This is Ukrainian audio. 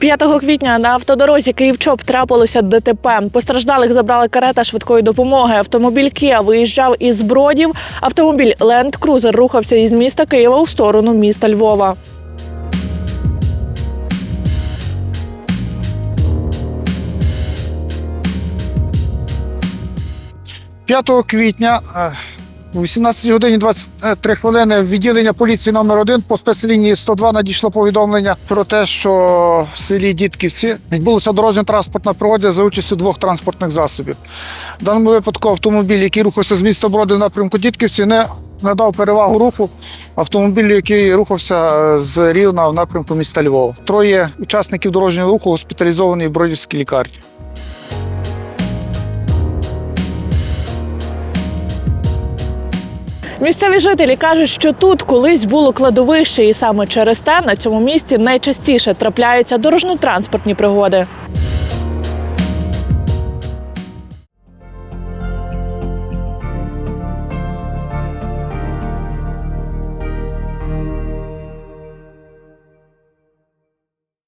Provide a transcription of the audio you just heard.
5 квітня на автодорозі Київ-Чоп трапилося ДТП. Постраждалих забрали карета швидкої допомоги. Автомобіль Кія виїжджав із Бродів. Автомобіль Ленд Крузер рухався із міста Києва у сторону міста Львова. – 5 квітня о 18 годині 23 хвилини в відділення поліції номер 1 по спецлінії 102 надійшло повідомлення про те, що в селі Дітківці відбулася дорожня транспортна пригода за участю двох транспортних засобів. В даному випадку автомобіль, який рухався з міста Броди в напрямку Дітківці, не надав перевагу руху автомобілю, який рухався з Рівна в напрямку міста Львова. Троє учасників дорожнього руху госпіталізовані в Бродівській лікарні. Місцеві жителі кажуть, що тут колись було кладовище, і саме через те на цьому місці найчастіше трапляються дорожньо-транспортні пригоди.